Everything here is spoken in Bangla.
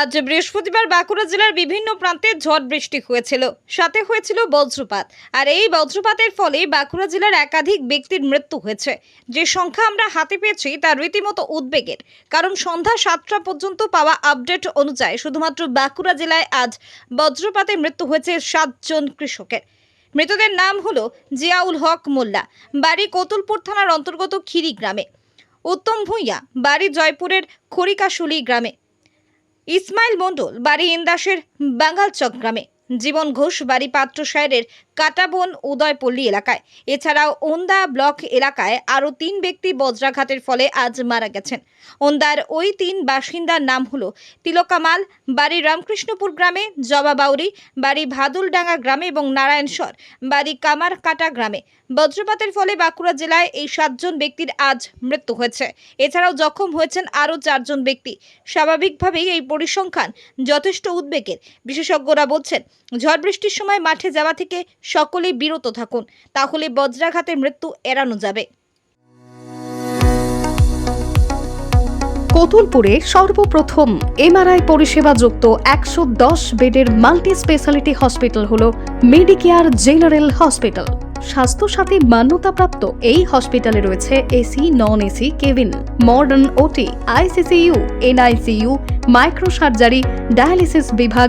আজ বৃহস্পতিবার বাঁকুড়া জেলার বিভিন্ন প্রান্তে ঝড় বৃষ্টি হয়েছিল। সাথে হয়েছিল বজ্রপাত। আর এই বজ্রপাতের ফলে বাঁকুড়া জেলার একাধিক ব্যক্তির মৃত্যু হয়েছে। যে সংখ্যা আমরা হাতে পেয়েছি তা রীতিমতো উদ্বেগের। কারণ সন্ধ্যা সাতটা পর্যন্ত পাওয়া আপডেট অনুযায়ী শুধুমাত্র বাঁকুড়া জেলায় আজ বজ্রপাতে মৃত্যু হয়েছে সাতজন কৃষকের। মৃতদের নাম হলো জিয়াউল হক মোল্লা, বাড়ি কতুলপুর থানার অন্তর্গত খিরি গ্রামে। উত্তম ভূঁইয়া, বাড়ি জয়পুরের খড়িকাশুলি গ্রামে। ইসমাইল মণ্ডল বাড়ি ইন্দাসের বাঙ্গালচক গ্রামে। জীবন ঘোষ বাড়ি পাত্রসায়ের কাটাবন, উদয়পল্লী এলাকায়। এছাড়াও ওন্দা ব্লক এলাকায় আরও তিন ব্যক্তি বজ্রাঘাতের ফলে আজ মারা গেছেন। ওন্দার ওই তিন বাসিন্দার নাম হলো তিলকামাল, বাড়ি রামকৃষ্ণপুর গ্রামে জবা বাউরি বাড়ি ভাদুলডাঙ্গা গ্রামে এবং নারায়ণস্বর বাড়ি কামারকাটা গ্রামে। বজ্রপাতের ফলে বাঁকুড়া জেলায় এই সাতজন ব্যক্তির আজ মৃত্যু হয়েছে। এছাড়াও জখম হয়েছেন আরও চারজন ব্যক্তি। স্বাভাবিকভাবেই এই পরিসংখ্যান যথেষ্ট উদ্বেগের। বিশেষজ্ঞরা বলছেন ঝড় বৃষ্টির সময় মাঠে যাওয়া থেকে সকলেই বিরত থাকুন, তাহলে বজ্রাঘাতের মৃত্যু এড়ানো যাবে। কতুলপুরে সর্বপ্রথম এমআরআই পরিষেবা যুক্ত একশো দশ বেডের মাল্টি স্পেশালিটি হসপিটাল হল মেডিকেয়ার জেনারেল হসপিটাল। স্বাস্থ্যসাথী মান্যতাপ্রাপ্ত এই হসপিটালে রয়েছে AC, non AC, cabin, modern OT, ICCU, NICU micro surgery dialysis বিভাগ